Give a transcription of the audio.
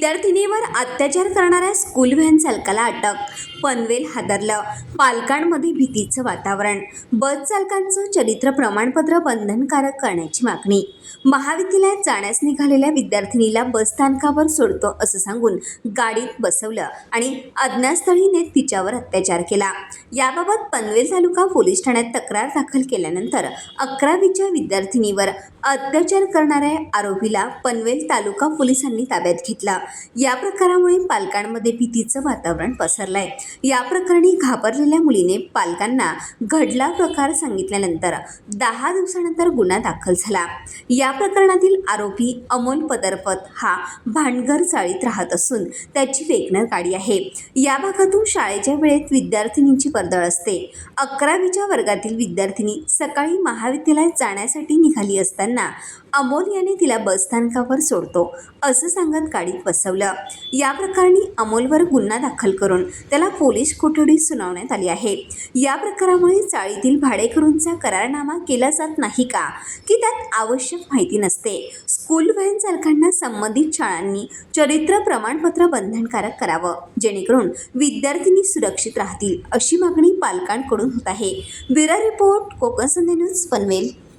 विद्यार्थिनीवर अत्याचार करणाऱ्या स्कूल व्हॅन चालकाला अटक. पनवेल हादरलं. पालकांमध्ये भीतीचं वातावरण. बस चालकांचं चरित्र प्रमाणपत्र बंधनकारक करण्याची मागणी. महाविद्यालयात जाण्यास निघालेल्या विद्यार्थिनीला बस स्थानकावर सोडतो असं सांगून गाडीत बसवलं आणि अज्ञातस्थळी नेत तिच्यावर अत्याचार केला. याबाबत पनवेल तालुका पोलीस ठाण्यात तक्रार दाखल केल्यानंतर अकरावीच्या विद्यार्थिनीवर अत्याचार करणाऱ्या आरोपीला पनवेल तालुका पोलिसांनी ताब्यात घेतला. या प्रकारामुळे पालकांमध्ये भीतीचं वातावरण पसरलंय. या प्रकरणी घाबरलेल्या मुलीने पालकांना घडला प्रकार सांगितल्यानंतर दहा दिवसानंतर गुन्हा दाखल झाला. या प्रकरणातील आरोपी अमोल पदरपत हा भांडघर चाळीत राहत असून त्याची वेगनर गाडी आहे. या भागातून शाळेच्या वेळेत विद्यार्थिनींची वर्दळ असते. अकरावीच्या वर्गातील विद्यार्थिनी सकाळी महाविद्यालयात जाण्यासाठी निघाली असताना अमोल याने तिला बसस्थानकावर सोडतो असं सांगत गाडीत बसवलं. या प्रकरणी अमोलवर गुन्हा दाखल करून त्याला पोलीस कोठडी सुनावण्यात आली आहे. या प्रकारामुळे चाळीतील भाडेकरूंचा करारनामा केला जात नाही का? की त्यात आवश्यक माहिती नसते. स्कूल व्हॅन चालकांना संबंधित शाळांनी चरित्र प्रमाणपत्र बंधनकारक करावं जेणेकरून विद्यार्थिनी सुरक्षित राहतील अशी मागणी पालकांकडून होत आहे. Bureau report Konkan Sandhya news Panvel.